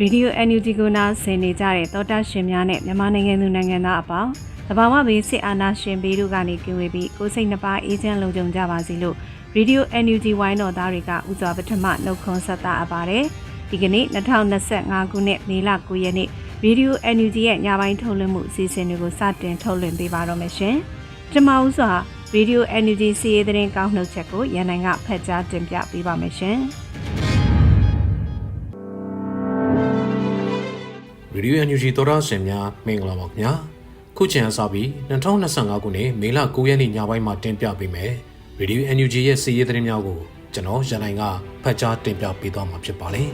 ရေဒီယို NUG ကိုနားဆင်နေကြတဲ့တောတာရှင်များနဲ့မြန်မာနိုင်ငံသူနိုင်ငံသားအပေါင်းတဘာဝဘေးစစ်အာဏာရှင်ဘေးတို့ကနေကင်းဝေးပြီးကိုယ်စိတ်နှပါအေးချမ်းလုံခြုံကြပါစေလို့ရေဒီယို NUG ဝိုင်းတော်သားတွေကဥစွာပထမနှုတ်ခွန်းဆက်တာအပ်ပါတယ်ဒီကနေ့2025ခုနှစ်မေလ9ရက်နေ့ရေဒီယို NUG ရဲ့ညပိုင်းထုတ်လွှင့်မှုအစီအစဉ်တွေကိုစတင်ထုတ်လွှင့်ပေးပါတော့မယ်ရှင်ကျွန်မဥစွာရေဒီယို NUG စီးရီးသတင်းကောင်းနှုတ်ချက်ကိုရန်နိုင်ကဖတ်ကြားတင်ပြပေးပါမယ်ရှင် ရေဒီယို NUG သောတာရှင်များမင်္ဂလာပါခင်ဗျာခုချိန်အစပြီး2025ခုနှစ်မေလ9ရက်နေ့ညပိုင်းမှာတင်ပြပေးမယ်ရေဒီယို NUG ရဲ့စီးရီးသတင်းများကိုကျွန်တော်ရန်နိုင်ကဖတ်ကြားတင်ပြပေးသွားမှာဖြစ်ပါတယ်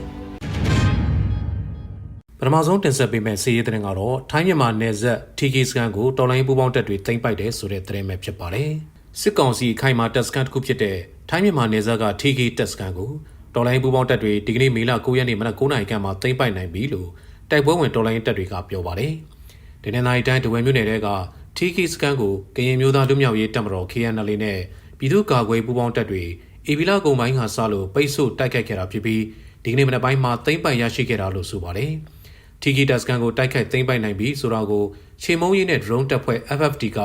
ပထမဆုံးတင်ဆက်ပေးမယ့်စီးရီးသတင်းကတော့ထိုင်းမြန်မာနယ်စပ် TK စကန်ကိုတော်လိုင်းပူပေါင်းတပ်တွေတင်ပိုက်တယ်ဆိုတဲ့သတင်းပဲဖြစ်ပါတယ်စစ်ကောင်စီခိုင်မာတပ်စကန်တစ်ခုဖြစ်တဲ့ထိုင်းမြန်မာနယ်စပ်က TK တပ်စကန်ကိုတော်လိုင်းပူပေါင်းတပ်တွေဒီကနေ့မေလ9ရက်နေ့မနက်9:00နာရီခန့်မှာတင်ပိုက်နိုင်ပြီလို့ တိုက်ပွဲဝင်တော်လိုင်းတပ်တွေကပြောပါတယ်။ဒီနေ့နိုင်တိုင်းဒဝဲမြို့နယ်တဲက TK စကန်ကိုကရင်မျိုးသားလူမျိုးရေးတပ်မတော် KNL နဲ့ပြည်သူ့ကာကွယ်ပူးပေါင်းတပ်တွေအေဗီလာကုံပိုင်းကစလို့ပိတ်ဆို့တိုက်ခိုက်ခဲ့တာဖြစ်ပြီးဒီကနေ့မနက်ပိုင်းမှာသိမ်းပိုင်ရရှိခဲ့တာလို့ဆိုပါတယ်။ TK တပ်စကန်ကိုတိုက်ခိုက်သိမ်းပိုင်နိုင်ပြီဆိုတာကိုချေမုံရေးနဲ့ drone တပ်ဖွဲ့ FFT က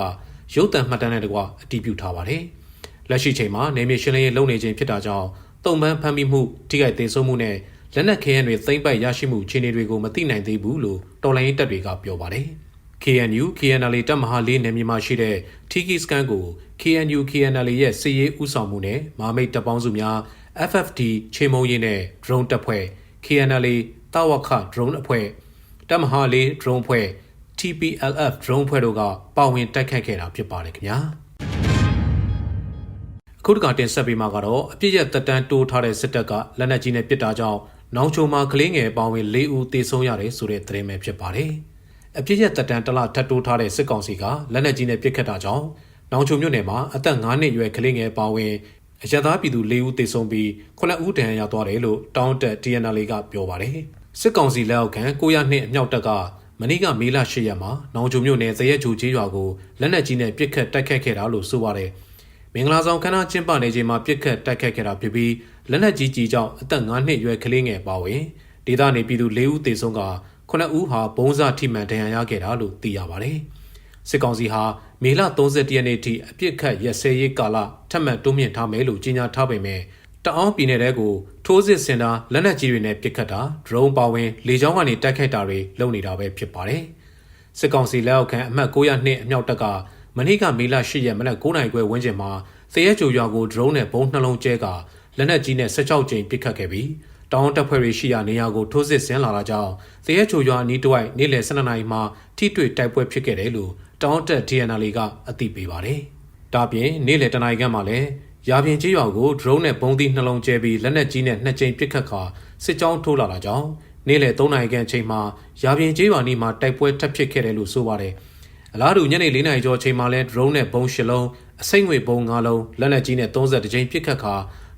ရုပ်သံမှတ်တမ်းနဲ့တကွအတည်ပြုထားပါတယ်။လက်ရှိချိန်မှာနေမြေရှင်းလင်းရေးလုပ်နေခြင်းဖြစ်တာကြောင့်တုံပန်းဖမ်းမိမှုထိခိုက်သေးဆုံးမှုနဲ့ လက်နက်ခဲယမ်းတွေသိမ်းပိုက်ရရှိမှုအခြေအနေတွေကိုမသိနိုင်သေးဘူးလို့တော်လိုင်းရေးတပ်တွေကပြောပါတယ်။ KNU KNL တပ်မဟာလေးနယ်မြေမှာရှိတဲ့ Tiki Scan ကို KNU KNL ရဲ့စစ်ရေးဥဆောင်မှုနဲ့မာမိတ်တပ်ပေါင်းစုများ FFD ချေမုံရေးနဲ့ drone တပ်ဖွဲ့ KNL တာဝခ drone အဖွဲ့တပ်မဟာလေး drone ဖွဲ့ TPLF drone ဖွဲ့တို့ကပါဝင်တိုက်ခတ်ခဲ့တာဖြစ်ပါတယ်ခင်ဗျာ။အခုတကတင်ဆက်ပေးမှာကတော့အပြစ်ရက်တက်တန်းတိုးထားတဲ့စစ်တပ်ကလက်နက်ကြီးနဲ့ပစ်တာကြောင့် နောင်ချုံမှာကလေးငယ်ပေါင်းဝင်၄ဦးသေဆုံးရတယ်ဆိုတဲ့သတင်းပဲဖြစ်ပါတယ်။အပြစ်ရက်တက်တန်းတလထပ်တိုးထားတဲ့စစ်ကောင်စီကလက်နက်ကြီးနဲ့ပစ်ခတ်တာကြောင့်နောင်ချုံမြို့နယ်မှာအသက်9နှစ်အရွယ်ကလေးငယ်ပေါင်းဝင်အရသာပြည်သူ၄ဦးသေဆုံးပြီး9ဦးဒဏ်ရာရသွားတယ်လို့တောင်းတက် TNL ကပြောပါတယ်။စစ်ကောင်စီလက်အောက်ခံ900နှစ်အမြောက်တပ်ကမနေ့ကမေလ10ရက်မှာနောင်ချုံမြို့နယ်သရဲချိုကျေးရွာကိုလက်နက်ကြီးနဲ့ပစ်ခတ်တိုက်ခတ်ခဲ့တာလို့ဆိုပါတယ်။မင်္ဂလာဆောင်ခန်းနာကျင်းပနေချိန်မှာပြစ်ခတ်တိုက်ခတ်ခဲ့တာဖြစ်ပြီး လက်နက်ကြီးကြီးကြောင့်အသက်9နှစ်ရွယ်ကလေးငယ်ပါဝင်ဒေသနေပြည်သူ၄ဦးသေဆုံးက9ဦးဟာဘုံစားထိမှန်ဒဏ်ရာရခဲ့တာလို့သိရပါတယ်။စစ်ကောင်စီဟာမေလ31ရက်နေ့ထိအပြစ်ခတ်ရက်စဲရေးကာလထပ်မံတိုးမြင့်ထားမယ်လို့ကြေညာထားပေမဲ့တအောင်းပြည်နယ်တဲကိုထိုးစစ်ဆင်တာလက်နက်ကြီးတွေနဲ့ပစ်ခတ်တာဒရုန်းပါဝင်လေကြောင်းကနေတိုက်ခိုက်တာတွေလုပ်နေတာပဲဖြစ်ပါတယ်။စစ်ကောင်စီလက်အောက်ခံအမှတ်900နှစ်အမြောက်တပ်ကမနေ့ကမေလ10ရက်မနက်9:00နာရီခွဲဝန်းကျင်မှာသရဲကြိုရွာကိုဒရုန်းနဲ့ဘုံနှလုံးကျဲက လက်နက်ကြီးနဲ့16ကြိမ်ပစ်ခတ်ခဲ့ပြီးတောင်တပ်ဖွဲ့တွေရှိရာနေရာကိုထိုးစစ်ဆင်လာတာကြောင့်သရဲချိုရွာအနီးတစ်ဝိုက်နေ့လယ်12နာရီမှာထိတွေ့တိုက်ပွဲဖြစ်ခဲ့တယ်လို့တောင်တပ် TNL ကအသိပေးပါတယ်။ဒါပြင်နေ့လယ်တနာရီခန့်မှာလည်းရာပြင်ကျေးရွာကိုဒရုန်းနဲ့ဘုံသီးနှလုံးကျဲပြီးလက်နက်ကြီးနဲ့နှစ်ကြိမ်ပစ်ခတ်ခါစစ်ကြောင်းထိုးလာတာကြောင့်နေ့လယ်3နာရီခန့်အချိန်မှာရာပြင်ကျေးရွာနီးမှာတိုက်ပွဲထပ်ဖြစ်ခဲ့တယ်လို့ဆိုပါတယ်။အလားတူညနေ၄နာရီကျော်အချိန်မှာလဲ drone နဲ့ဘုံ၈လုံးအစိမ့်ငွေဘုံ၅လုံးလက်နက်ကြီးနဲ့30ကြိမ်ပစ်ခတ်ခါ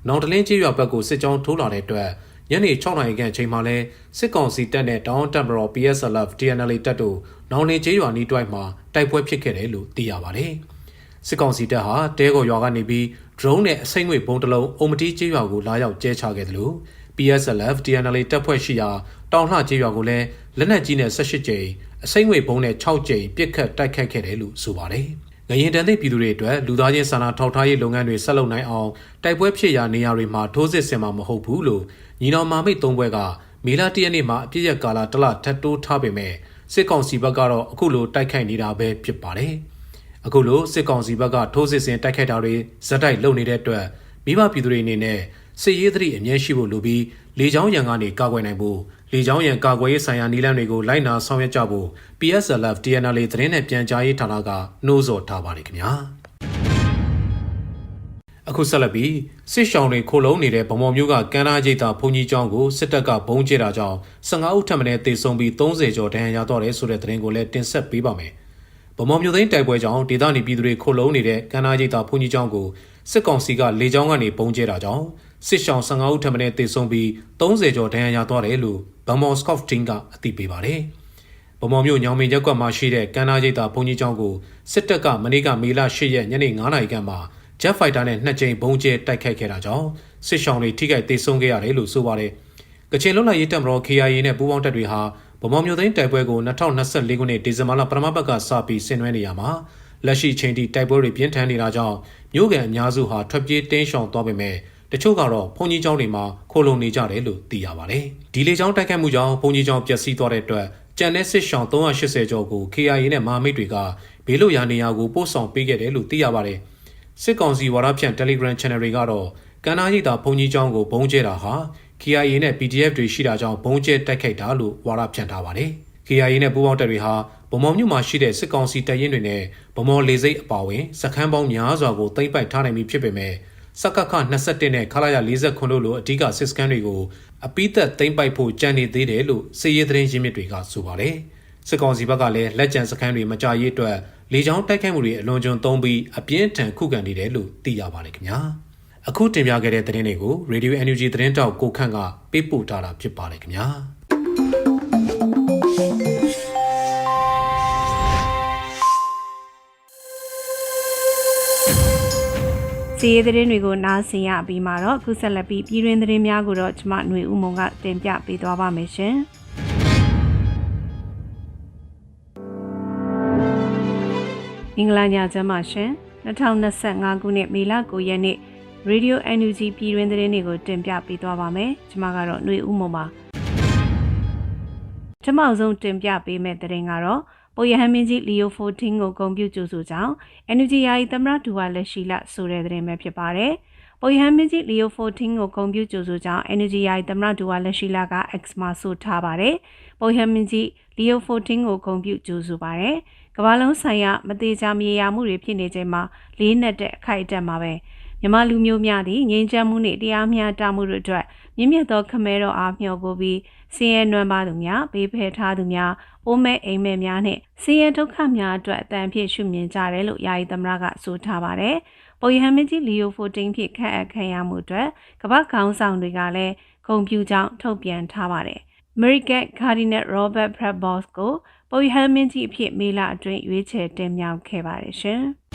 နောင်တလင်းကြီးရွာဘက်ကိုစစ်ကြောင်းထိုးလာတဲ့အတွက်ညနေ6နာရီခန့်အချိန်မှာလဲစစ်ကောင်စီတပ်နဲ့တောင်တပ်မတော် PSLF TNL တပ်တို့နောင်လင်းကြီးရွာနီးတွိုက်မှာတိုက်ပွဲဖြစ်ခဲ့တယ်လို့သိရပါတယ်။စစ်ကောင်စီတပ်ဟာတဲကော်ရွာကနေပြီး drone နဲ့အစိမ့်ငွေဘုံတစ်လုံးအုံမတီးကြီးရွာကိုလာရောက်ကျဲချခဲ့တယ်လို့ PSLF TNL တပ်ဖွဲ့ရှိရာတောင်လှကြီးရွာကိုလည်းလက်နက်ကြီးနဲ့18ကြိမ်အစိမ့်ငွေဘုံနဲ့6ကြိမ်ပစ်ခတ်တိုက်ခတ်ခဲ့တယ်လို့ဆိုပါတယ်။ ငရင်တန်သည့်ပြည်သူတွေအတွက်လူသားချင်းစာနာထောက်ထားရေးလုပ်ငန်းတွေဆက်လုပ်နိုင်အောင်တိုက်ပွဲဖြစ်ရာနေရာတွေမှာထိုးစစ်ဆင်မှာမဟုတ်ဘူးလို့ညီနောင်မာမိတ်သုံးဘွဲကမေလ၁ရက်နေ့မှာအပြည့်ရကာလတစ်လထပ်တိုးထားပေမဲ့စစ်ကောင်စီဘက်ကတော့အခုလိုတိုက်ခိုက်နေတာပဲဖြစ်ပါတယ်။အခုလိုစစ်ကောင်စီဘက်ကထိုးစစ်ဆင်တိုက်ခိုက်တာတွေဇက်တိုက်လုပ်နေတဲ့အတွက်မိဘပြည်သူတွေအနေနဲ့စစ်ရေးသတိအမြဲရှိဖို့လိုပြီးလေကြောင်းရန်ကနေကာကွယ်နိုင်ဖို့ လေကြောင်းရန်ကာကွယ်ရေးဆိုင်ရာနည်းလမ်းတွေကိုလိုက်နာဆောင်ရွက်ကြဖို့ PSLF TNL သတင်းနဲ့ပြန်ကြားရေးဌာနကနှိုးဆော်ထားပါတယ်ခင်ဗျာအခုဆက်လက်ပြီးစစ်ရှောင်းတွေခိုလုံနေတဲ့ဗမော်မျိုးကကမ်းနားကျိတ်တာဘုံကြီးကျောင်းကိုစစ်တပ်ကဘုံကျတာကြောင့်15ဦးထပ်မံတေဆုံးပြီး30ကျော်ဒဏ်ရာရတော့တယ်ဆိုတဲ့သတင်းကိုလည်းတင်ဆက်ပေးပါမယ်ဗမော်မျိုးသိန်းတိုက်ပွဲကြောင့်ဒေသနေပြည်သူတွေခိုလုံနေတဲ့ကမ်းနားကျိတ်တာဘုံကြီးကျောင်းကိုစစ်ကောင်စီကလေကြောင်းကနေဘုံကျတာကြောင့် စစ်ရှောင်း15ဦးထပ်မံတေဆုံးပြီး30ကျော်ဒဏ်ရာရတော့တယ်လို့ဗမော်စကော့ဖ်တင်းကအသိပေးပါတယ်ဗမော်မျိုးညောင်မင်းရက်ကွက်မှာရှိတဲ့ကမ်းနားကျိတ်တာဘုံကြီးကျောင်းကိုစစ်တပ်ကမနေ့ကမေလ10ရက်ညနေ9နာရီခန့်မှာ Jet Fighter နဲ့နှစ်ကြိမ်ဘုံကျဲတိုက်ခိုက်ခဲ့တာကြောင့်စစ်ရှောင်းတွေထိခိုက်ဒေဆုံးခဲ့ရတယ်လို့ဆိုပါတယ်။ကချင်လွတ်လပ်ရေးတပ်မတော် KIA နဲ့ပူးပေါင်းတပ်တွေဟာဗမော်မျိုးသိန်းတိုက်ပွဲကို2024ခုနှစ်ဒီဇင်ဘာလပထမပတ်ကစပြီးဆင်နွှဲနေရမှာလက်ရှိချိန်ထိတိုက်ပွဲတွေပြင်းထန်နေတာကြောင့်မြို့ကန်အများစုဟာထွက်ပြေးတင်းရှောင်သွားပေမဲ့ တချို့ကတော့ဘုံကြီးကျောင်းတွေမှာခိုလုံနေကြတယ်လို့သိရပါတယ်။ဒီလေကြောင်းတိုက်ခိုက်မှုကြောင့်ဘုံကြီးကျောင်းပျက်စီးသွားတဲ့အတွက်ကျန်တဲ့စစ်ရှောင်း380ကျော်ကို KIA နဲ့မဟာမိတ်တွေကဘေးလွတ်ရာနေရာကိုပို့ဆောင်ပေးခဲ့တယ်လို့သိရပါတယ်။စစ်ကောင်စီဝါဒဖြန့် Telegram Channel တွေကတော့ကန္နာရိတာဘုံကြီးကျောင်းကိုဘုံကျဲတာဟာ KIA နဲ့ PDF တွေရှိတာကြောင့်ဘုံကျဲတိုက်ခိုက်တာလို့ဝါဒဖြန့်ထားပါတယ်။ KIA နဲ့ပူးပေါင်းတပ်တွေဟာဗမော်မြို့မှာရှိတဲ့စစ်ကောင်စီတပ်ရင်းတွေနဲ့ဗမော်လေစိတ်အပါအဝင်စခန်းပေါင်းများစွာကိုသိမ်းပိုက်ထားနိုင်ပြီဖြစ်ပေမဲ့ စကခ21နဲ့ခလာရ49တို့လိုအဓိကစစ်စခန်းတွေကိုအပိသက်သိမ်းပိုက်ဖို့ကြံနေသေးတယ်လို့စစ်ရေးသတင်းရင်းမြစ်တွေကဆိုပါတယ်။စစ်ကောင်စီဘက်ကလည်းလက်ကျန်စခန်းတွေမကြရေးအတွက်လေကြောင်းတိုက်ခိုက်မှုတွေအလွန်ကျွံသုံးပြီးအပြင်းထန်ခုခံနေတယ်လို့သိရပါတယ်ခင်ဗျာ။အခုတင်ပြခဲ့တဲ့သတင်းတွေကို Radio NUG သတင်းတောက်ကိုခန့်ကပေးပို့ထားတာဖြစ်ပါတယ်ခင်ဗျာ။ စီးရီးသတင်းတွေကိုနားဆင်ရပြီးမှတော့အခုဆက်လက်ပြီးပြည်တွင်းသတင်းများကိုတော့ကျွန်မຫນွေဦးမုံကတင်ပြပေးသွားပါမယ်ရှင်။အင်္ဂလန်ညချမ်းပါရှင်2025ခုနှစ်မေလ9ရက်နေ့ Radio NUG ပြည်တွင်းသတင်းတွေကိုတင်ပြပေးသွားပါမယ်။ကျွန်မကတော့ຫນွေဦးမုံပါ။ကျွန်မအဆုံးတင်ပြပေးမယ့်သတင်းကတော့ ပိုရဟန်မင်းကြီးလီယို14ကိုဂုံပြုကြိုဆိုကြောင်း NUG ယာယီသမရဒူဝါလက်ရှိလဆိုတဲ့သတင်းပဲဖြစ်ပါတယ်။ပိုရဟန်မင်းကြီးလီယို14ကိုဂုံပြုကြိုဆိုကြောင်း NUG ယာယီသမရဒူဝါလက်ရှိလက X မှာဆိုထားပါတယ်။ပိုရဟန်မင်းကြီးလီယို14ကိုဂုံပြုကြိုဆိုပါတယ်။ကမ္ဘာလုံးဆိုင်ရာမသေးချာမြေယာမှုတွေဖြစ်နေချိန်မှာလေးနက်တဲ့အခိုက်အတန့်မှာပဲမြမလူမျိုးများသည့်ငြိမ်းချမ်းမှုနှင့်တရားမျှတမှုတို့အတွက် မြင့်မြတ်သောခမဲတော်အားမျှော်ကိုပြီးဆင်းရဲနွမ်းပါသူများဘေးဖယ်ထားသူများအိုးမဲ့အိမ်မဲ့များနဲ့ဆင်းရဲဒုက္ခများအတွက်အတန်ဖြစ်ရှုမြင်ကြတယ်လို့ယာယီသမရကဆိုထားပါတယ်။ပေါ်ယဟန်မင်းကြီးလီယိုဖိုတင်းဖြစ်ခန့်အပ်ခံရမှုအတွက်ကမ္ဘာခေါင်းဆောင်တွေကလည်းဂုံပြူကြောင်းထုတ်ပြန်ထားပါတယ်။ American Cardinal Robert Prevost ကိုပေါ်ယဟန်မင်းကြီးအဖြစ်မေလအတွင်းရွေးချယ်တင်မြှောက်ခဲ့ပါတယ်ရှင်။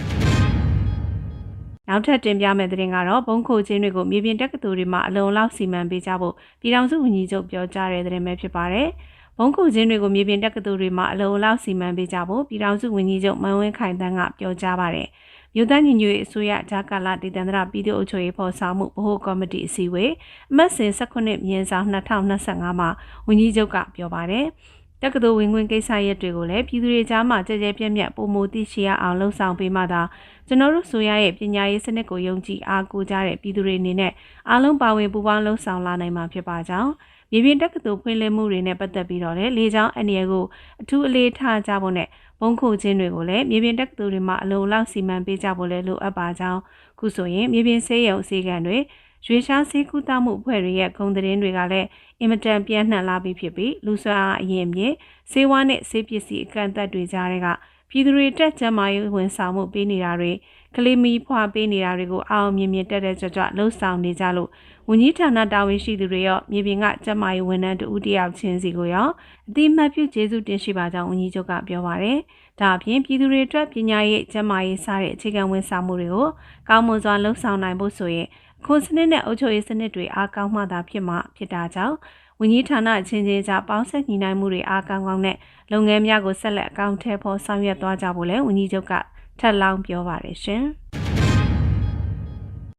နောက်ထပ်တင်ပြမယ့်သတင်းကတော့ဘုံခိုချင်းတွေကိုမြေပြင်တက္ကသိုလ်တွေမှာအလုံလောက်စီမံပေးကြဖို့ပြည်ထောင်စုဝန်ကြီးချုပ်ပြောကြားတဲ့သတင်းပဲဖြစ်ပါတယ်။ဘုံခိုချင်းတွေကိုမြေပြင်တက္ကသိုလ်တွေမှာအလုံလောက်စီမံပေးကြဖို့ပြည်ထောင်စုဝန်ကြီးချုပ်မန်ဝင်းခိုင်တန်းကပြောကြားပါတယ်။မြို့သားညီညွတ်ရေးအစိုးရဂျာကာလာဒေသန္တရပြည်သူ့အုပ်ချုပ်ရေးဖော်ဆောင်မှုဗဟိုကော်မတီအစည်းအဝေးအမှတ်စဉ်18မြင်းဆောင်2025မှာဝန်ကြီးချုပ်ကပြောပါတယ်။ တက္ကသိုလ်ဝင်ခွင့်ကိစ္စရပ်တွေကိုလည်းပြည်သူတွေကြားမှာကြဲကြဲပြန့်ပြန့်ပုံမူသိရှိရအောင်လှုံ့ဆော်ပေးမှသာကျွန်တော်တို့ဆိုရရဲ့ပညာရေးစနစ်ကိုယုံကြည်အားကိုးကြတဲ့ပြည်သူတွေအနေနဲ့အားလုံးပါဝင်ပူးပေါင်းလှုံ့ဆော်လာနိုင်မှာဖြစ်ပါကြောင်းမြေပြင်တက္ကသိုလ်ဖွင့်လှစ်မှုတွေနဲ့ပတ်သက်ပြီးတော့လည်းလေကြောင်းအနေရကိုအထူးအလေးထားကြဖို့နဲ့ဘုံခိုခြင်းတွေကိုလည်းမြေပြင်တက္ကသိုလ်တွေမှာအလုံလောက်စီမံပေးကြဖို့လည်းလိုအပ်ပါကြောင်းခုဆိုရင်မြေပြင်ဆေးရုံအစည်းအကမ်းတွေ ရွေရှားဆေးကုသမှုအဖွဲ့တွေရဲ့ဂုဏ်သတင်းတွေကလည်းအင်မတန်ပြန့်နှံ့လာပြီးဖြစ်ပြီးလူဆွမ်းအားအရင်မြင့်ဆေးဝါးနဲ့ဆေးပစ္စည်းအကန့်အသတ်တွေကြားတဲ့ကပြည်သူတွေတက်ကျန်းမာရေးဝန်ဆောင်မှုပေးနေတာတွေကလေးမီဖွာပေးနေတာတွေကိုအောင်မြင်မြင်တက်တက်ကြွကြွလှုပ်ဆောင်နေကြလို့ဝန်ကြီးဌာနတာဝန်ရှိသူတွေရောမြေပြင်ကကျန်းမာရေးဝန်ထမ်းတဦးတယောက်ချင်းစီကိုရောအတိမတ်ပြုကျေးဇူးတင်ရှိပါကြောင်းဝန်ကြီးချုပ်ကပြောပါရယ်ဒါအပြင်ပြည်သူတွေအတွက်ပညာရေးကျန်းမာရေးစတဲ့အခြေခံဝန်ဆောင်မှုတွေကိုကောင်းမွန်စွာလှုပ်ဆောင်နိုင်ဖို့ဆိုရင် ခွန်စနစ်နဲ့အုပ်ချုပ်ရေးစနစ်တွေအားကောင်းမှသာဖြစ်မှာဖြစ်တာကြောင့်ဝန်ကြီးဌာနအချင်းချင်းကြားပေါင်းဆက်ညီနိုင်မှုတွေအားကောင်းကောင်းနဲ့လုပ်ငန်းများကိုဆက်လက်အကောင့်ထဲပေါ်ဆောင်ရွက်သွားကြဖို့လည်းဝန်ကြီးချုပ်ကထထပ်လောင်းပြောပါတယ်ရှင်။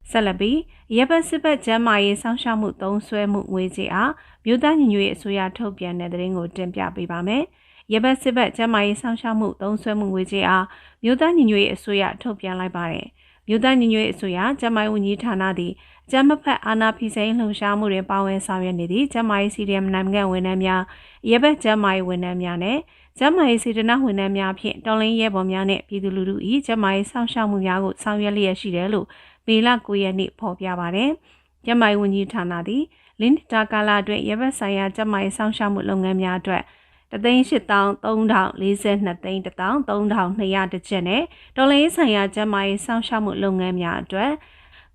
ဆက်လက်ပြီးရပ်ပတ်စစ်ပတ်ကျမ်းမာရေးစောင့်ရှောက်မှုသုံးစွဲမှုငွေကြေးအားမြို့သားညီညွတ်ရေးအစိုးရထုတ်ပြန်တဲ့သတင်းကိုတင်ပြပေးပါမယ်။ရပ်ပတ်စစ်ပတ်ကျမ်းမာရေးစောင့်ရှောက်မှုသုံးစွဲမှုငွေကြေးအားမြို့သားညီညွတ်ရေးအစိုးရထုတ်ပြန်လိုက်ပါတယ်။ မြို့သားညီညွတ်ရေးအစိုးရကျန်းမာရေးဝန်ကြီးဌာနသည်ကျန်းမဖက်အာဏာဖီဆိုင်လှုံ့ဆော်မှုတွင်ပါဝင်ဆောင်ရွက်နေသည့်ကျန်းမာရေးစီဒီအမ်နိုင်ငံဝန်ထမ်းများရပ်ပတ်ကျန်းမာရေးဝန်ထမ်းများနဲ့ကျန်းမာရေးစေတနာဝန်ထမ်းများဖြင့်တော်လင်းရဲဘော်များနဲ့ပြည်သူလူထု၏ကျန်းမာရေးစောင့်ရှောက်မှုများကိုဆောင်ရွက်လျက်ရှိတယ်လို့မေလ9ရက်နေ့ဖော်ပြပါတယ်။ကျန်းမာရေးဝန်ကြီးဌာနသည်လင်းတာကာလာအတွင်းရပ်ပတ်ဆိုင်ရာကျန်းမာရေးစောင့်ရှောက်မှုလုပ်ငန်းများအတွက် တသိန်း8342သိန်း13200တကျပ်နဲ့တော်လိုင်းဆိုင်ရာကျန်းမာရေးစောင့်ရှောက်မှုလုပ်ငန်းများအတွက်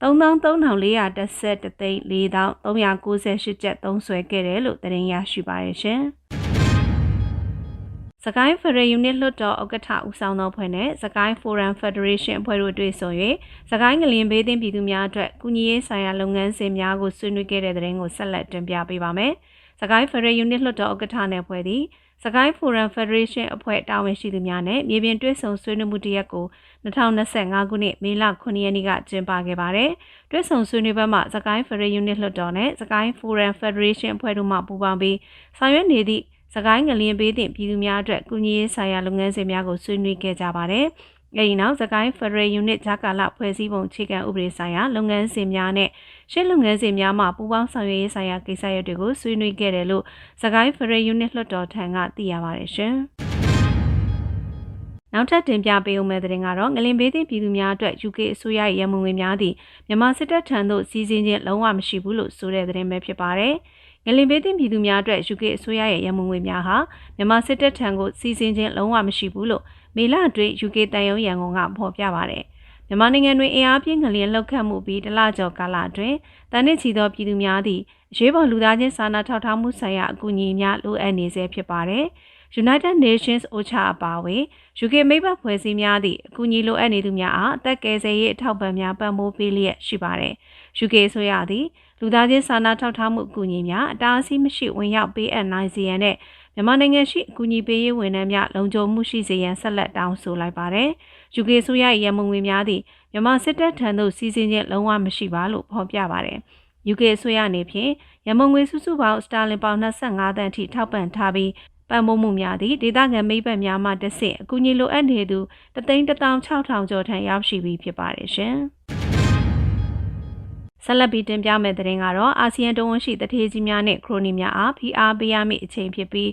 33,411သိန်း4,398ကျပ်သုံးစွဲခဲ့တယ်လို့သတင်းရရှိပါရရှင်။စကိုင်းဖရယ်ယူနစ်လွှတ်တော်ဥက္ကဋ္ဌဦးဆောင်သောဖွဲ့နဲ့စကိုင်းဖိုရမ်ဖက်ဒရေးရှင်းအဖွဲ့တို့တွေ့ဆုံ၍စကိုင်းငလင်ဘေးသင်းပြည်သူများအတွက်ကုညီရေးဆိုင်ရာလုပ်ငန်းစဉ်များကိုဆွေးနွေးခဲ့တဲ့တဲ့ရင်ကိုဆက်လက်တင်ပြပေးပါမယ်။စကိုင်းဖရယ်ယူနစ်လွှတ်တော်ဥက္ကဋ္ဌနဲ့ဖွဲ့သည် စကိုင်းဖိုရမ်ဖက်ဒရေးရှင်းအဖွဲ့တာဝန်ရှိသူများနဲ့မြေပြင်တွေ့ဆုံဆွေးနွေးမှုတစ်ရက်ကို2025ခုနှစ်မေလ9ရက်နေ့ကကျင်းပခဲ့ပါတယ်။တွေ့ဆုံဆွေးနွေးပွဲမှာစကိုင်းဖရယ်ယူနစ်လွှတ်တော်နဲ့စကိုင်းဖိုရမ်ဖက်ဒရေးရှင်းအဖွဲ့တို့မှပူးပေါင်းပြီးဆောင်ရွက်နေသည့်စကိုင်းငလျင်ပေးသည့်ပြည်သူများအတွက်ကုညီရေးဆိုင်ရာလုပ်ငန်းစဉ်များကိုဆွေးနွေးခဲ့ကြပါတယ်။ အဲဒီနောက်စကိုင်းဖရယ်ယူနစ်ဂျာကာလဖွဲ့စည်းပုံအခြေခံဥပဒေဆိုင်ရာလုပ်ငန်းစဉ်များနဲ့ရှင်းလုပ်ငန်းစဉ်များမှပူးပေါင်းဆောင်ရွက်ရေးဆိုင်ရာကိစ္စရပ်တွေကိုဆွေးနွေးခဲ့တယ်လို့စကိုင်းဖရယ်ယူနစ်လွှတ်တော်ထံကသိရပါတယ်ရှင်။နောက်ထပ်တင်ပြပေးဦးမယ့်တဲ့တင်ကတော့ငလင်ဘေးသည့်ပြည်သူများအတွက် UK အစိုးရရဲ့ရမုံငွေများသည့်မြန်မာစစ်တပ်ထံသို့စီးစင်းခြင်းလုံးဝမရှိဘူးလို့ဆိုတဲ့တဲ့တင်ပဲဖြစ်ပါတယ်။ငလင်ပေးသည့်ပြည်သူများအတွက် UK အစိုးရရဲ့ရမုံငွေများဟာမြန်မာစစ်တပ်ထံကိုစီစဉ်ခြင်းလုံးဝမရှိဘူးလို့ မေလအတွင်း UK တန်ယုံရန်ကုန်ကဖော်ပြပါတယ်။မြန်မာနိုင်ငံတွင်အင်အားပြင်းငလျင်လှုပ်ခတ်မှုပြီးတလကျော်ကာလအတွင်းတန်နစ်ချီသောပြည်သူများသည့်အရေးပေါ်လူသားချင်းစာနာထောက်ထားမှုဆိုင်ရာအကူအညီများလိုအပ်နေဆဲဖြစ်ပါတယ်။ United Nations OCHA အပါအဝင် UK မိဘဖွဲ့စည်းများသည့်အကူအညီလိုအပ်နေသူများအားအသက်ကယ်ဆယ်ရေးအထောက်ပံ့များပံ့ပိုးပေးလျက်ရှိပါတယ်။ UK ဆိုရသည်လူသားချင်းစာနာထောက်ထားမှုအကူအညီများအတားအဆီးမရှိဝင်ရောက်ပေးအပ်နိုင်စေရန်နဲ့ မြန်မာနိုင်ငံရှိအကူအညီပေးရေးဝန်ထမ်းများလုံခြုံမှုရှိစေရန်ဆက်လက်တောင်းဆိုလိုက်ပါတယ်။ UK ဆိုရရဲ့ရမုံငွေများသည့်မြန်မာစစ်တပ်ထံသို့စီစဉ်ခြင်းလုံးဝမရှိပါလို့ဖော်ပြပါတယ်။ UK ဆိုရအနေဖြင့်ရမုံငွေစုစုပေါင်းစတာလင်ပေါင်25တန်းထိထောက်ပံ့ထားပြီးပံ့ပိုးမှုများသည့်ဒေသခံမိဘများမှတဆင့်အကူအညီလိုအပ်နေသူ3,600ကျော်ထံရောက်ရှိပြီးဖြစ်ပါတယ်ရှင်။ ဆက်လက်ပြီးတင်ပြမယ့်သတင်းကတော့အာဆီယံတဝန်ရှိတထေးကြီးများနဲ့ခရိုနီများအားဖိအားပေးရမည့်အချိန်ဖြစ်ပြီး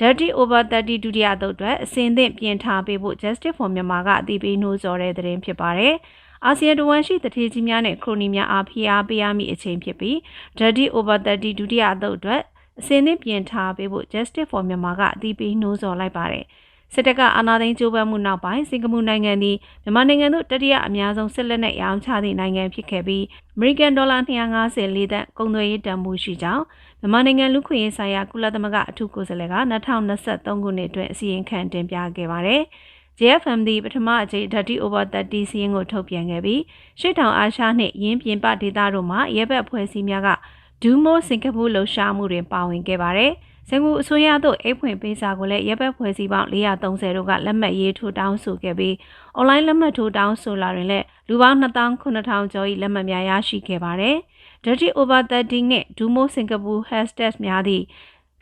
Dirty Over 30ဒုတိယသုတ်အတွက်အစင်သင့်ပြင်ထားပေးဖို့ Justice for Myanmar ကအသိပေးနှိုးဆော်တဲ့သတင်းဖြစ်ပါတယ်။အာဆီယံတဝန်ရှိတထေးကြီးများနဲ့ခရိုနီများအားဖိအားပေးရမည့်အချိန်ဖြစ်ပြီး Dirty Over 30ဒုတိယသုတ်အတွက်အစင်သင့်ပြင်ထားပေးဖို့ Justice for Myanmar ကအသိပေးနှိုးဆော်လိုက်ပါတယ်။ စစ်တပ်ကအာဏာသိမ်းကြိုးပမ်းမှုနောက်ပိုင်းစင်ကာပူနိုင်ငံသည်မြန်မာနိုင်ငံသို့တတိယအများဆုံးစစ်လက်နက်ရောင်းချသည့်နိုင်ငံဖြစ်ခဲ့ပြီးအမေရိကန်ဒေါ်လာ250လေးသန်းကုန်သွယ်ရေးတန်ဖိုးရှိကြောင်းမြန်မာနိုင်ငံလူခွင့်ရေးဆိုင်ရာကုလသမဂ္ဂအထူးကိုယ်စားလှယ်က2023ခုနှစ်အတွင်းအစီရင်ခံတင်ပြခဲ့ပါတယ်။ JFM သည်ပထမအကြိမ် Dirty Over 30စီးရင်ကိုထုတ်ပြန်ခဲ့ပြီးရှေ့တောင်အာရှနှင့်ရင်းပြင်ပဒေသတို့မှရဲဘက်ဖွဲ့စည်းများကဒူးမိုးစင်ကာပူလှုပ်ရှားမှုတွင်ပါဝင်ခဲ့ပါတယ်။ စင်ကူအစိုးရတို့အိတ်ဖွင့်ပေးစာကိုလည်းရပ်ဘက်ဖွဲ့စည်းပေါင်း430တို့ကလက်မှတ်ရေးထိုးတောင်းဆိုခဲ့ပြီးအွန်လိုင်းလက်မှတ်ထိုးတောင်းဆိုလာရင်လည်းလူပေါင်း2900ကျော်၏လက်မှတ်များရရှိခဲ့ပါတယ်။ Dirty Over 30နဲ့ Dumo Singapore Hashtag များသည့်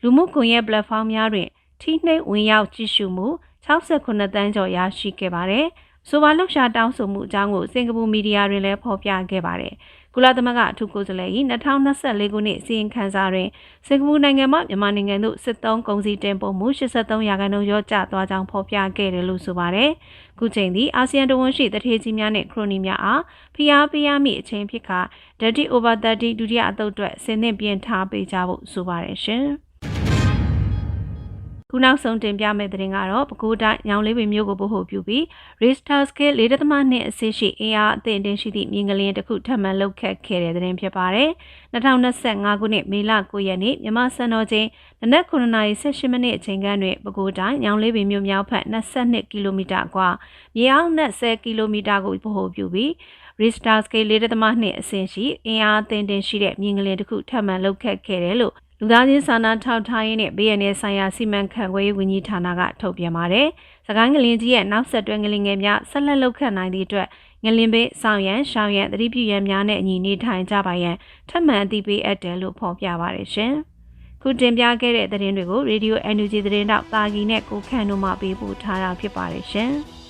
လူမှုကွန်ရက် platform များတွင်ထိနှိပ်ဝင်ရောက်ကြည့်ရှုမှု68တန်းကျော်ရရှိခဲ့ပါတယ်။ဆိုပါလှုပ်ရှားတောင်းဆိုမှုအကြောင်းကိုစင်ကာပူမီဒီယာတွင်လည်းဖော်ပြခဲ့ပါတယ်။ ကုလသမဂ္ဂအထူးကိုယ်စားလှယ်၏2024ခုနှစ်စီရင်ခံစာတွင်စင်ကာပူနိုင်ငံမှမြန်မာနိုင်ငံသို့စစ်သုံးကုန်စည်တင်ပို့မှု83ရာခိုင်နှုန်းလျော့ကျသွားကြောင်းဖော်ပြခဲ့တယ်လို့ဆိုပါတယ်။ခုချိန်သည်အာဆီယံတဝန်ရှိတထေးကြီးများနှင့်ခရိုနီများအားဖိအားပေးရမည့်အချိန်ဖြစ်ခါ Dirty Over 30ဒုတိယအသုတ်အတွက်ဆင်သင့်ပြင်ထားပေးကြဖို့ဆိုပါတယ်ရှင်။ ခုနောက်ဆုံးတင်ပြမယ့်သတင်းကတော့ပဲခူးတိုင်းညောင်လေးပင်မြို့ကိုပို့ဖို့ပြုပြီး Richter Scale 4.2အဆင့်ရှိအင်အားအသင့်တင်ရှိသည့်မြင်းကလေးတစ်ခုထပ်မံလှုပ်ခတ်ခဲ့တဲ့သတင်းဖြစ်ပါတယ်။2025ခုနှစ်မေလ9ရက်နေ့မြန်မာစံတော်ချိန်နနက်9:18မိနစ်အချိန်ကတွင်ပဲခူးတိုင်းညောင်လေးပင်မြို့မြောက်ဘက်22ကီလိုမီတာကွာမြေအောက်နဲ့10ကီလိုမီတာကိုပို့ဖို့ပြုပြီး Richter Scale 4.2အဆင့်ရှိအင်အားအသင့်တင်ရှိတဲ့မြင်းကလေးတစ်ခုထပ်မံလှုပ်ခတ်ခဲ့တယ်လို့ လူသားချင်းစာနာထောက်ထားရေးနဲ့ BNN ဆိုင်ရာစီမံခန့်ခွဲရေးဝန်ကြီးဌာနကထုတ်ပြန်ပါတယ်။စကိုင်းငလင်ကြီးရဲ့နောက်ဆက်တွဲငလင်ငယ်များဆက်လက်လုပ်ခန့်နိုင်သည့်အတွက်ငလင်ဘေးဆောင်ရန်ရှောင်းရန်သတိပြုရန်များနဲ့အညီနေထိုင်ကြပါရန်ထပ်မံအသိပေးအပ်တယ်လို့ဖော်ပြပါတယ်ရှင်။ခုတင်ပြခဲ့တဲ့သတင်းတွေကို Radio NUG သတင်းတောက်တာဂီနဲ့ကိုခန့်တို့မှပေးပို့ထားတာဖြစ်ပါတယ်ရှင်။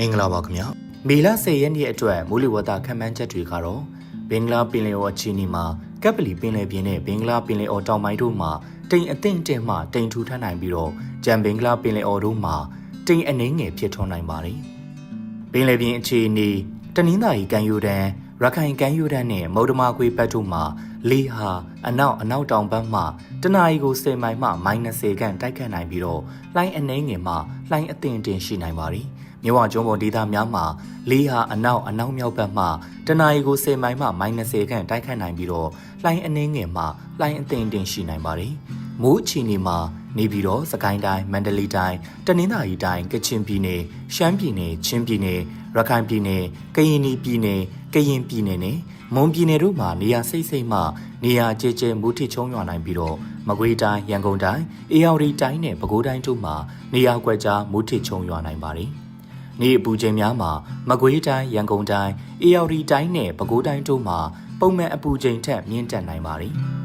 မင်္ဂလာပါခင်ဗျာမေလ10ရက်နေ့အတွက်မိုးလေဝသခန့်မှန်းချက်တွေကတော့ဘင်္ဂလားပင်လယ်အော်အခြေအနေမှာကပ်ပလီပင်လယ်ပြင်နဲ့ဘင်္ဂလားပင်လယ်အော်တောင်ပိုင်းတို့မှာတိမ်အထင်တင်မှတိမ်ထူထပ်နိုင်ပြီးတော့ကြံဘင်္ဂလားပင်လယ်အော်တို့မှာတိမ်အနှင်းငယ်ဖြစ်ထွန်းနိုင်ပါတယ်ပင်လယ်ပြင်အခြေအနေတနင်္သာရီကမ်းရိုးတန်းရခိုင်ကမ်းရိုးတန်းနဲ့မௌဒမာခွေဘက်တို့မှာလေဟာအနောက်အနောက်တောင်ဘက်မှတနအီကို10မိုင်မှ -30 ခန့်တိုက်ခတ်နိုင်ပြီးတော့လှိုင်းအနှဲငယ်မှလှိုင်းအသင်တင်ရှိနိုင်ပါတယ်။ မြဝကျွန်းပေါ်ဒေသများမှာလေဟာအနောက်အနောက်မြောက်ဘက်မှတနအီကို10မိုင်မှ -30 ခန့်တိုက်ခတ်နိုင်ပြီးတော့လှိုင်းအနှဲငယ်မှလှိုင်းအသင်တင်ရှိနိုင်ပါတယ်။မိုးအခြေအနေမှာနေပြီးတော့စကိုင်းတိုင်းမန္တလေးတိုင်းတနင်္သာရီတိုင်းကချင်ပြည်နယ်ရှမ်းပြည်နယ်ချင်းပြည်နယ်ရခိုင်ပြည်နယ်ကရင်ပြည်နယ်ကရင်ပြည်နယ်နဲ့မွန်ပြည်နယ်တို့မှာနေရာစိတ်စိတ်မှနေရာကျကျမူထစ်ချုံရွာနိုင်ပြီးတော့မကွေးတိုင်းရန်ကုန်တိုင်းအေရဝတီတိုင်းနဲ့ပဲခူးတိုင်းတို့မှာနေရာကွက်ကြားမူထစ်ချုံရွာနိုင်ပါတယ်။ နေအပူချိန်များမှာမကွေးတိုင်းရန်ကုန်တိုင်းအေရဝတီတိုင်းနဲ့ပဲခူးတိုင်းတို့မှာပုံမှန်အပူချိန်ထက်မြင့်တက်နိုင်ပါတယ်။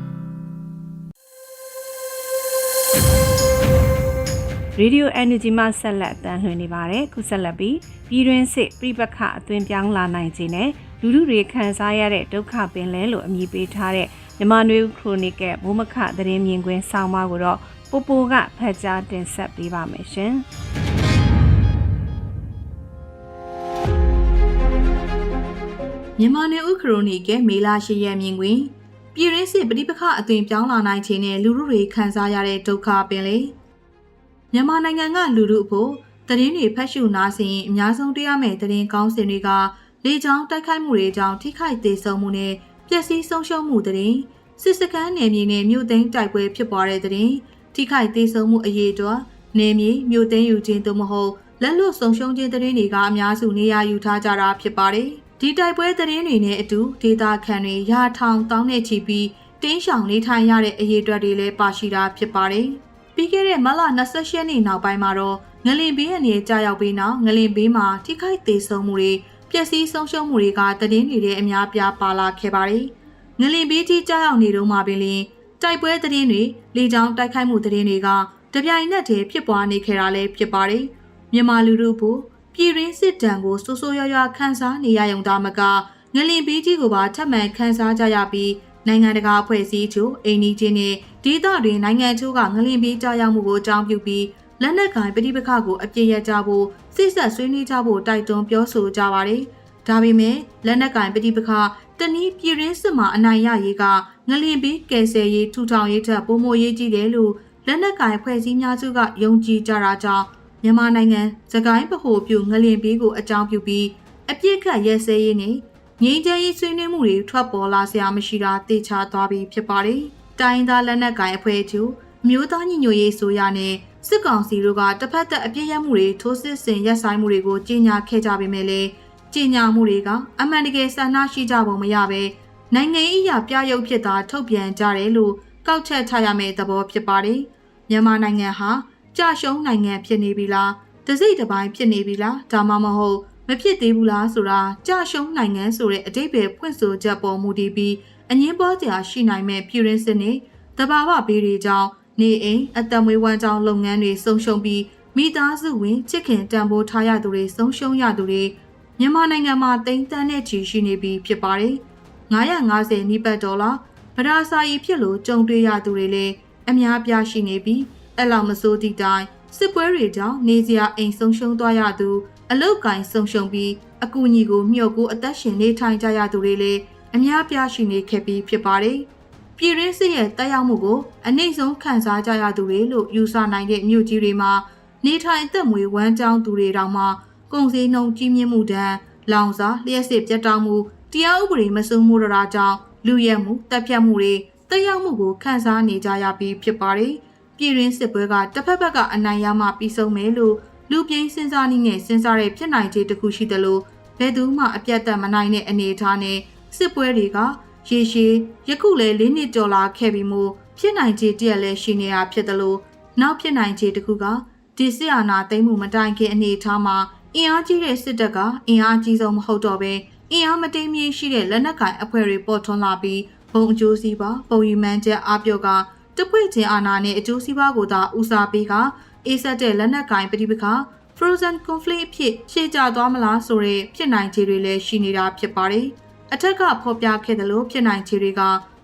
Radio Energy မှဆက်လက်အသံလွှင့်နေပါတယ်ခုဆက်လက်ပြီးပြည်တွင်းစစ်ပြိပခအသွင်ပြောင်းလာနိုင်ခြင်းနဲ့လူလူတွေခံစားရတဲ့ဒုက္ခပင်လဲလို့အမည်ပေးထားတဲ့မြန်မာနွေဦးခရိုနီကယ်ဘိုးမခသတင်းမြင်ကွင်းဆောင်းပါးကိုတော့ပိုပိုကဖတ်ကြားတင်ဆက်ပေးပါမယ်ရှင် မြန်မာနယ်ဥခရိုနီကမေလာရှိရမြင်တွင်ပြည်ရင်းစစ်ပဋိပက္ခအသွင်ပြောင်းလာနိုင်ခြင်းနဲ့လူမှုတွေခံစားရတဲ့ဒုက္ခပင်လေမြန်မာနိုင်ငံကလူမှုအဖို့တရင်တွေဖတ်ရှုနားဆင်ရင်အများဆုံးတွေ့ရမယ့်တရင်ကောင်းစင်တွေကလေကြောင်းတိုက်ခိုက်မှုတွေကြောင့်ထိခိုက်ဒေဆုံးမှုနဲ့ပျက်စီးဆုံးရှုံးမှုတရင်စစ်စခန်းနယ်မြေနဲ့မြို့သိမ်းတိုက်ပွဲဖြစ်ပွားတဲ့တရင်ထိခိုက်ဒေဆုံးမှုအရေးအတွက်နယ်မြေမြို့သိမ်းယူခြင်းသို့မဟုတ်လက်လွတ်ဆုံးရှုံးခြင်းတရင်တွေကအများစုနေရာယူထားကြတာဖြစ်ပါတယ်။ ဒီတိုက်ပွဲသတင်းတွေနဲ့အတူဒေတာခန်တွေရာထောင်တောင်းနဲ့ချီပြီးတင်းရှောင်နေထိုင်ရတဲ့အရေးအတွက်တွေလည်းပါရှိတာဖြစ်ပါတယ်။ပြီးခဲ့တဲ့မလ28ရက်နေ့နောက်ပိုင်းမှာတော့ငလင်ဘေးအနေနဲ့ကြာရောက်ပြီးနောက်ငလင်ဘေးမှာထိခိုက်သေးဆုံးမှုတွေပျက်စီးဆုံးရှုံးမှုတွေကသတင်းတွေတဲ့အများပြားပါလာခဲ့ပါတယ်။ငလင်ဘေးကြီးကြာရောက်နေတော့မှပင်လင်တိုက်ပွဲသတင်းတွေလေကြောင်းတိုက်ခိုက်မှုသတင်းတွေကတပြိုင်နက်တည်းဖြစ်ပွားနေခဲ့တာလည်းဖြစ်ပါတယ်။မြန်မာလူထုဖို့ ပြည်ရင်းစစ်တမ်းကိုဆိုးဆိုးရွားရွားခန်းစားနေရရုံသာမကငလင်ဘေးကြီးကိုပါထပ်မံခန်းစားကြရပြီးနိုင်ငံတကာအဖွဲ့အစည်းချို့အိန္ဒိချင်းနဲ့ဒေသတွင်နိုင်ငံချို့ကငလင်ဘေးကြားရောက်မှုကိုအကြောင်းပြုပြီးလက်နက်ကိုင်ပဋိပက္ခကိုအပြည့်ရကြဖို့စိတ်ဆက်ဆွေးနွေးကြဖို့တိုက်တွန်းပြောဆိုကြပါတယ်။ဒါပေမဲ့လက်နက်ကင်ပဋိပက္ခတနည်းပြည်ရင်းစစ်မှအနိုင်ရရေးကငလင်ဘေးကယ်ဆယ်ရေးထူထောင်ရေးထက်ပိုမိုရေးကြီးတယ်လို့လက်နက်ကင်ဖွဲ့စည်းများစုကယုံကြည်ကြတာကြောင့် မြန်မာနိုင်ငံသကိုင်းပဟိုပြုငလင်ဘေးကိုအကြောင်းပြုပြီးအပြစ်ခတ်ရဲစဲရေးနဲ့ငြိမ်းချမ်းရေးဆွေးနွေးမှုတွေထွက်ပေါ်လာစရာမရှိတာသိချသွားပြီးဖြစ်ပါတယ်။တိုင်းသားလက်နက်ကင်အဖွဲ့အချို့အမျိုးသားညီညွတ်ရေးဆိုရနဲ့စစ်ကောင်စီတို့ကတစ်ဖက်သက်အပြစ်ရမှုတွေထိုးစစ်ဆင်ရက်ဆိုင်မှုတွေကိုကြီးညာခဲ့ကြပေမဲ့လည်းကြီးညာမှုတွေကအမှန်တကယ်ဆန္ဒရှိကြပုံမရပဲနိုင်ငံရေးအရာပြရုပ်ဖြစ်တာထုတ်ပြန်ကြတယ်လို့ကောက်ချက်ချရမယ့်သဘောဖြစ်ပါတယ်။မြန်မာနိုင်ငံဟာ ကြာရှုံးနိုင်ငံဖြစ်နေပြီလားတစိမ့်တစ်ပိုင်းဖြစ်နေပြီလားဒါမှမဟုတ်မဖြစ်သေးဘူးလားဆိုတာကြာရှုံးနိုင်ငံဆိုတဲ့အတိတ်ပဲဖွင့်ဆိုချက်ပေါ်မူတည်ပြီးအငင်းပွားစရာရှိနိုင်မဲ့ပြည်ရင်းစစ်နဲ့တဘာဝဘေးတွေကြောင့်နေအိမ်အသက်မွေးဝမ်းကြောင်းလုပ်ငန်းတွေဆုံးရှုံးပြီးမိသားစုဝင်ချစ်ခင်တန်ဖိုးထားရသူတွေဆုံးရှုံးရသူတွေမြန်မာနိုင်ငံမှာတိမ့်တန်းတဲ့ချီရှိနေပြီးဖြစ်ပါတယ်950နီးပတ်ဒေါ်လာဗဒါစာရီဖြစ်လို့ကြုံတွေ့ရသူတွေလည်းအများပြားရှိနေပြီး အဲ့လောက်မစိုးသည့်တိုင်စစ်ပွဲတွေကြောင့်နေစရာအိမ်ဆုံးရှုံးသွားရသူအလုတ်ကင်ဆုံးရှုံးပြီးအကူအညီကိုမျှော်ကိုအသက်ရှင်နေထိုင်ကြရသူတွေလည်းအများပြားရှိနေခဲ့ပြီးဖြစ်ပါတယ်။ပြည်ရင်းစစ်ရဲ့တက်ရောက်မှုကိုအနှိမ့်ဆုံးခံစားကြရသူတွေလို့ယူဆနိုင်တဲ့မြို့ကြီးတွေမှာနေထိုင်အသက်မွေးဝမ်းကြောင်းသူတွေတောင်မှကုန်စည်နှုန်းကြီးမြင့်မှုတန်းလောင်စာလျှက်စစ်ပြတ်တောက်မှုတရားဥပဒေမစိုးမိုးတာကြောင့်လူရဲမှုတပ်ဖြတ်မှုတွေတက်ရောက်မှုကိုခံစားနေကြရပြီးဖြစ်ပါတယ်။ ပြည်ရင်းစစ်ပွဲကတစ်ဖက်ဖက်ကအနိုင်ရမှပြီးဆုံးမယ်လို့လူပြင်းစဉ်းစားနည်းနဲ့စဉ်းစားတဲ့ဖြစ်နိုင်ခြေတစ်ခုရှိသလိုဘယ်သူမှအပြတ်သက်မနိုင်တဲ့အနေအထားနဲ့စစ်ပွဲတွေကရေရှည်ယခုလည်း၄နှစ်ကျော်လာခဲ့ပြီးမှဖြစ်နိုင်ခြေတရက်လည်းရှိနေတာဖြစ်သလိုနောက်ဖြစ်နိုင်ခြေတစ်ခုကဒီစစ်အာဏာသိမ်းမှုမတိုင်ခင်အနေအထားမှာအင်အားကြီးတဲ့စစ်တပ်ကအင်အားကြီးဆုံးမဟုတ်တော့ဘဲအင်အားမတိမ်မြေရှိတဲ့လက်နက်ကိုင်အဖွဲ့တွေပေါ်ထွန်းလာပြီးဘုံအကျိုးစီးပွားပုံရီမှန်းချက်အပြော့က တပွေချင်းအာဏာနဲ့အကျိုးစီးပွားကိုသာဦးစားပေးကအေးဆက်တဲ့လက်နက်ကိုင်ပဋိပက္ခ frozen conflict အဖြစ်ရှေ့ကျသွားမလားဆိုတဲ့ဖြစ်နိုင်ခြေတွေလည်းရှိနေတာဖြစ်ပါတယ်။အထက်ကဖော်ပြခဲ့သလိုဖြစ်နိုင်ခြေတွေက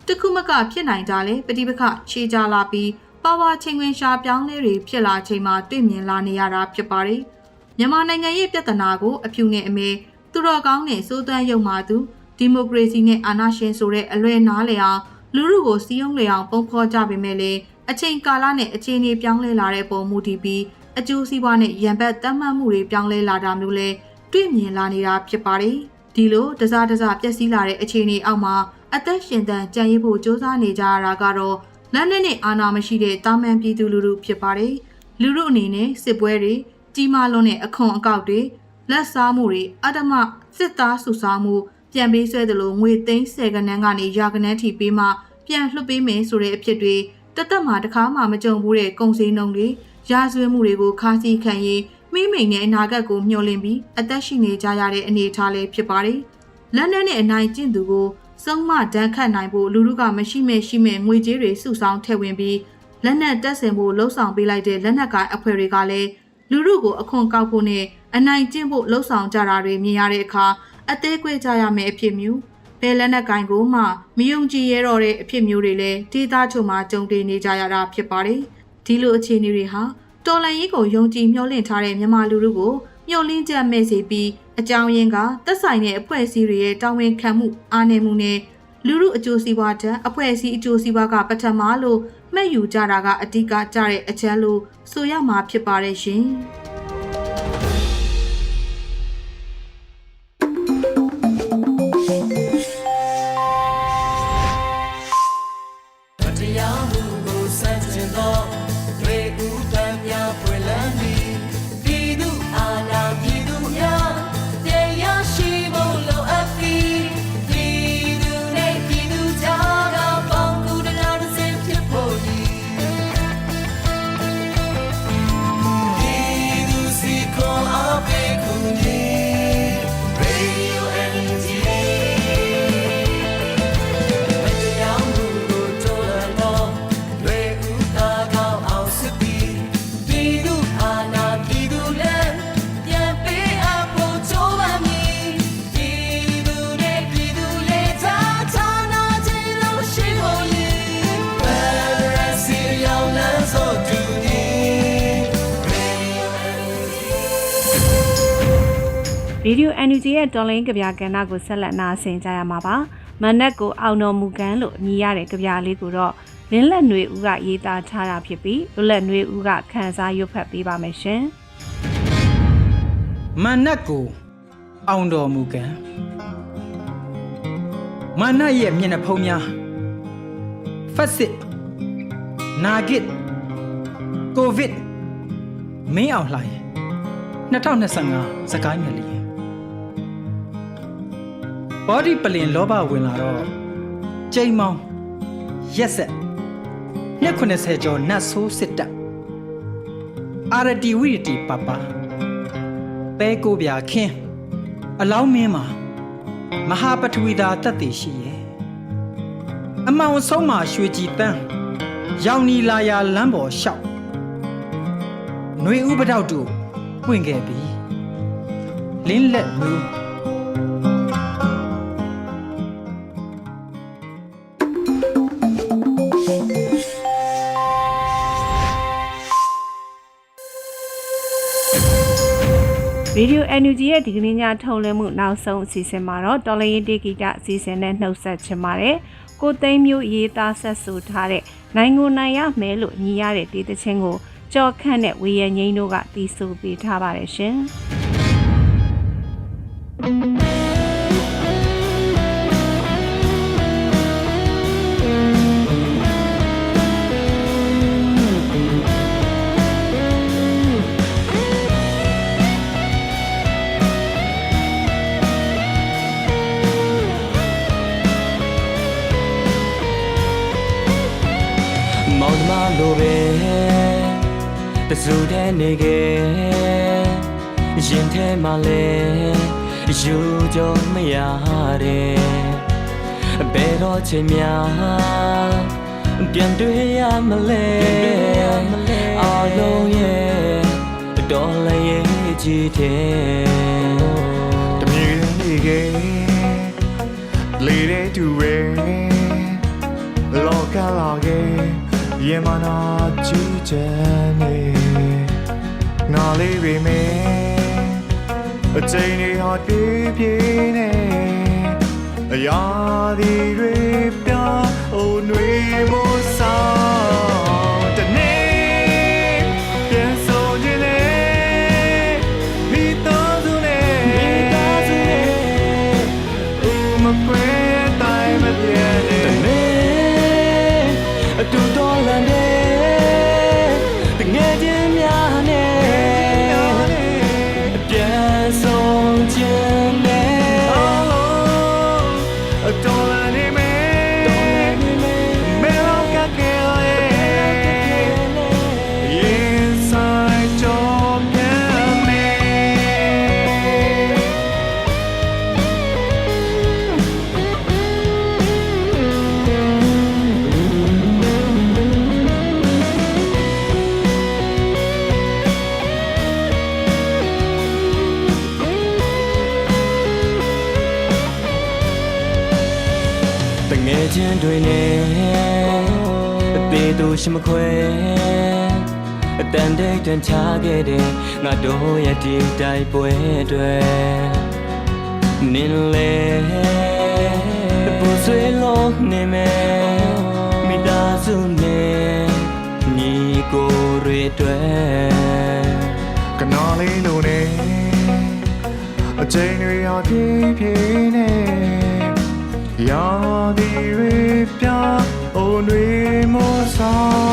တခုမကဖြစ်နိုင်ကြလဲပဋိပက္ခရှေ့ကျလာပြီးပါဝါချိန်ခွင်ရှာပြောင်းလဲတွေဖြစ်လာချိန်မှာတွေ့မြင်လာနေရတာဖြစ်ပါတယ်။မြန်မာနိုင်ငံရဲ့ပြဿနာကိုအဖြူနဲ့အမေသူတော်ကောင်းနဲ့စိုးသွမ်းရုံမှသူဒီမိုကရေစီနဲ့အာဏာရှင်ဆိုတဲ့အလွဲနားလည်အောင် လူလူကိုစီးယုံလေအောင်ပုံဖော်ကြပေမဲ့လည်းအချိန်ကာလနဲ့အခြေအနေပြောင်းလဲလာတဲ့ပုံမူတည်ပြီးအကျိုးစီးပွားနဲ့ရန်ဘက်တတ်မှတ်မှုတွေပြောင်းလဲလာတာမျိုးလဲတွေ့မြင်လာနေတာဖြစ်ပါတယ်။ဒီလိုတစားတစားပျက်စီးလာတဲ့အခြေအနေအောက်မှာအသက်ရှင်သန်ကြံ့ရည်ဖို့စ조사နေကြရတာကတော့လက်နက်နဲ့အာဏာမရှိတဲ့တာမန်ပြည်သူလူထုဖြစ်ပါတယ်။လူထုအနေနဲ့စစ်ပွဲတွေကြီးမားလွန်းတဲ့အခွန်အကောက်တွေလက်စားမှုတွေအတ္တမစစ်သားစုဆောင်းမှု ပြန်ပေးဆွဲသလိုငွေသိန်း10ကနန်းကနေရာကနန်းထိပေးမှပြန်လွှတ်ပေးမယ်ဆိုတဲ့အဖြစ်တွေတသက်မှာတစ်ခါမှမကြုံဘူးတဲ့ကုန်စည်နှုန်းတွေရာဇဝဲမှုတွေကိုခါးစည်းခံရေးမိမိန်နဲ့အနာဂတ်ကိုမျှော်လင့်ပြီးအသက်ရှင်နေကြရတဲ့အနေအထားလေးဖြစ်ပါတယ်။လက်နက်နဲ့အနိုင်ကျင့်သူကိုစုံမဒဏ်ခတ်နိုင်ဖို့လူလူကမရှိမဲ့ရှိမဲ့ငွေကြေးတွေစုဆောင်းထည့်ဝင်ပြီးလက်နက်တက်ဆင်ဖို့လှုံ့ဆော်ပေးလိုက်တဲ့လက်နက်ကိုင်အဖွဲ့တွေကလည်းလူလူကိုအခွန်ကောက်ဖို့နဲ့အနိုင်ကျင့်ဖို့လှုံ့ဆော်ကြတာတွေမြင်ရတဲ့အခါ အသေးကွေးကြရမယ့်အဖြစ်မျိုးဘယ်လက်နက်ကိုင်ကိုမှမယုံကြည်ရတော့တဲ့အဖြစ်မျိုးတွေလည်းဒေသချုံမှာကြုံတွေ့နေကြရတာဖြစ်ပါတယ်။ဒီလိုအခြေအနေတွေဟာတော်လန်ရေးကိုယုံကြည်မျှော်လင့်ထားတဲ့မြန်မာလူထုကိုမျှော်လင့်ချက်မဲ့စေပြီးအကြောင်းရင်းကသက်ဆိုင်တဲ့အဖွဲ့အစည်းတွေရဲ့တာဝန်ခံမှုအားနည်းမှုနဲ့လူထုအကျိုးစီးပွားတဲ့အဖွဲ့အစည်းအကျိုးစီးပွားကပထမလို့မှတ်ယူကြတာကအဓိကကြတဲ့အချက်လို့ဆိုရမှာဖြစ်ပါတယ်ရှင်။ ဗီဒီယို NUG ရဲ့တော်လိုင်းကြပြကဏ္ဍကိုဆက်လက်နားဆင်ကြရမှာပါမနက်ကိုအောင်တော်မူကန်လို့အမည်ရတဲ့ကြပြလေးကိုတော့လင်းလက်ຫນွေဦးကရေးသားထားတာဖြစ်ပြီးလွတ်လက်ຫນွေဦးကခန်းစားရွတ်ဖတ်ပေးပါမယ်ရှင် မာနတ်ကိုအောင်တော်မူကံမာနတ်ရဲ့မျက်နှာဖုံးများဖက်စစ်နာဂစ်ကိုဗစ်မင်းအောင်လှိုင်2025စကိုင်းငလျင် ဘောဒီပလင်လောဘဝင်လာတော့ကျိန်မောင်းရက်ဆက်နှစ်90ကျော်နတ်ဆိုးစစ်တပ်အာရတီဝိရတီပပပဲကိုပြခင်းအလောင်းမင်းမှာမဟာပထဝီသာတက်တည်ရှိရဲ့အမောင်ဆုံးမှာရွှေကြည်တန်းရောင်နီလာယာလမ်းပေါ်လျှောက်ຫນွေဥပဒေါက်တို့ပွင့်ခဲ့ပြီလင်းလက်မူ ဗီဒီယို NUG ရဲ့ဒီကနေ့ညထုတ်လွှင့်မှုနောက်ဆုံးအစီအစဉ်မှာတော့တော်လရင်တေဂီတအစီအစဉ်နဲ့နှုတ်ဆက်ချင်ပါတယ်ကိုသိန်းမျိုးရေးသားဆက်ဆိုထားတဲ့နိုင်ငံနိုင်ရမယ်လို့ညီရတဲ့တေးသချင်းကိုကြော်ခန့်တဲ့ဝေရငိမ့်တို့ကတီးဆိုပေးထားပါတယ်ရှင် နေခဲ့ရင်ထဲမှာလဲယူကြမရတဲ့ဘယ်တော့ချိန်များပြန်တွေ့ရမလဲအားလုံးရဲ့တော်လည်းရဲ့ကြည့်တဲ့တမြေနေခဲ့လေတဲ့သူရဲလောကလာခဲ့ရေမနာကြည့်ချင် နေငါလေးပဲမဲအချိန်တွေဟာပြေးပြေးနေအရာဒီတွေပြောင်းအိုနွေမို့ ငါတို့ရဲ့ဒီတိုက်ပွဲတွေနင်းလေပူဆွေးလုံးနေမယ်မိသားစုနဲ့ညီကိုတွေတွေကနာလေးလိုနေအချိန်တွေဟာဖြည်းဖြည်းနဲ့ရာဒီတွေပြောင်းအိုတွေမို့ဆောင်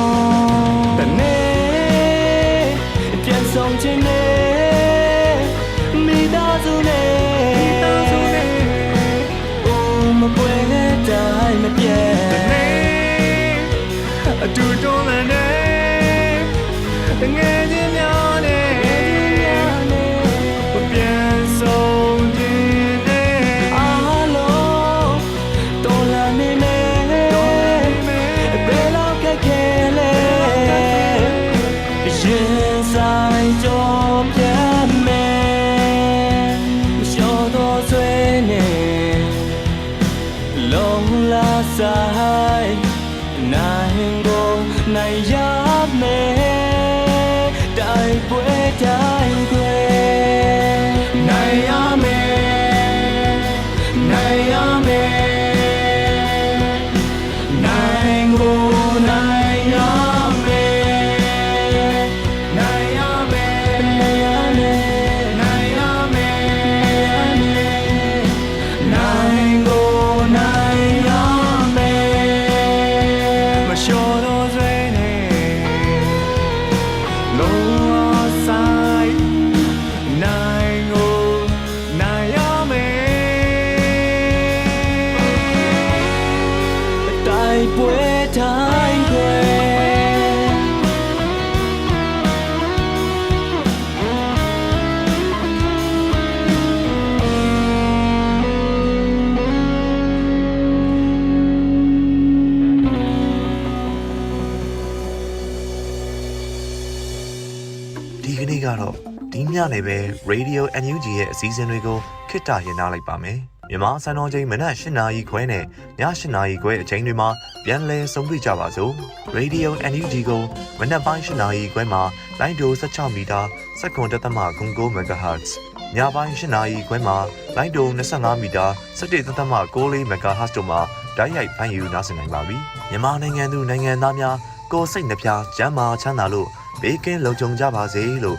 နေပဲ Radio NUG ရဲ့အစည်းအဝေးတွေကိုခਿੱတရနာလိုက်ပါမယ်မြန်မာစံတော်ချိန်မနက်၈နာရီခွဲနဲ့ည၈နာရီခွဲအချိန်တွေမှာပြန်လည်ဆုံးဖြတ်ကြပါစို့ Radio NUG ကိုမနက်ပိုင်း၈နာရီခွဲမှာလိုင်းဒို16မီတာစက္ကန့်တသမ9 MHz ညပိုင်း၈နာရီခွဲမှာလိုင်းဒို25မီတာ17သမ6 MHz တို့မှာဓာတ်ရိုက်ဖမ်းယူနားဆင်နိုင်ပါပြီမြန်မာနိုင်ငံသူနိုင်ငံသားများကိုယ်စိတ်နှပြကျန်းမာချမ်းသာလို့ဘေးကင်းလုံခြုံကြပါစေလို့